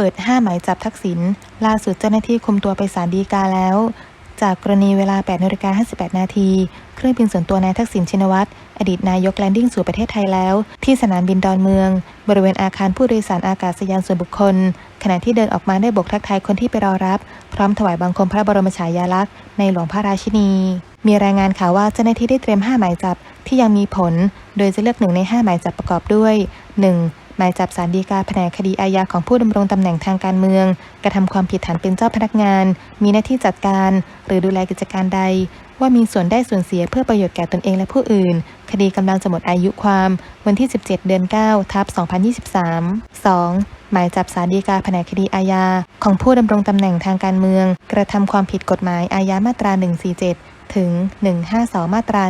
ปิด 5 หมายจับทักษิณล่าสุดเจ้าหน้าที่คุมตัวไปศาลฎีกาแล้ว จากกรณีเวลา8นาฬิกา58 นาที เครื่องบินส่วนตัวนายทักษิณชินวัตรอดีตนายกแลนดิ้งสู่ประเทศไทยแล้ว ที่สนามบินดอนเมือง บริเวณอาคารผู้โดยสารอากาศยานส่วนบุคคล ขณะที่เดินออกมาได้บกทักทายคนที่ไปรอรับ พร้อมถวายบังคมพระบรมฉายาลักษณ์ในหลวงพระราชินี มีรายงานข่าวว่าเจ้าหน้าที่ได้เตรียม 5 หมายจับที่ยังมีผล โดยจะเลือกหนึ่งใน 5 หมายจับประกอบด้วย 1. หมายจับสารดีกาแผนกคดีอาญาของผู้ดำรงตำแหน่งทางการเมือง กระทำความผิดฐานเป็นเจ้าพนักงาน มีหน้าที่จัดการ หรือดูแลกิจการใด ว่ามีส่วนได้ส่วนเสียเพื่อประโยชน์แก่ตนเองและผู้อื่น คดีกำลังจะหมดอายุความ วันที่ 17 เดือน 9 ทับ 2023 2. หมายจับสารดีกาแผนกคดีอาญาของผู้ดำรงตำแหน่งทางการเมือง กระทำความผิดกฎหมายอาญามาตรา 147 ถึง 152 มาตรา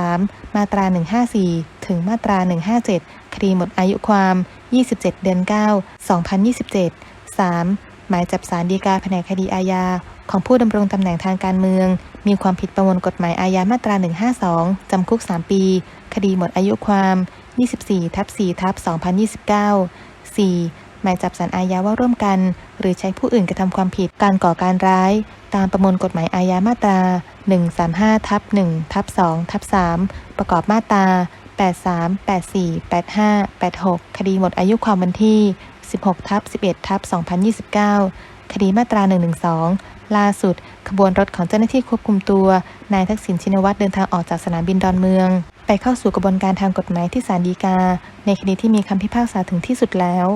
153 มาตรา 154 ถึงมาตรา 157 คดีหมดอายุความ 27 เดือน 9 2027 3. หมายจับสารดีกาแผนกคดีอาญา ของผู้ดำรงตำแหน่งทางการเมือง มีความผิดประมวลกฎหมายอาญามาตรา 152 จำคุก 3 ปี คดีหมดอายุความ 24ทับ4ทับ2029 4. หมายจับสารอาญาว่าร่วมกัน หรือใช้ผู้อื่นกระทำความผิดการก่อการร้าย ตามประมวลกฎหมายอาญามาตรา 135ทับ1ทับ2ทับ3ประกอบมาตรา 83 84 85 86 คดีหมดอายุความวันที่ 16ทับ11ทับ2029 คดีมาตรา 112 ล่าสุด ขบวนรถของเจ้าหน้าที่ควบคุมตัว นายทักษิณชินวัตรเดินทางออกจากสนามบินดอนเมือง ไปเข้าสู่กระบวนการทางกฎหมายที่ศาลฎีกา ในคดีที่มีคำพิพากษาถึงที่สุดแล้ว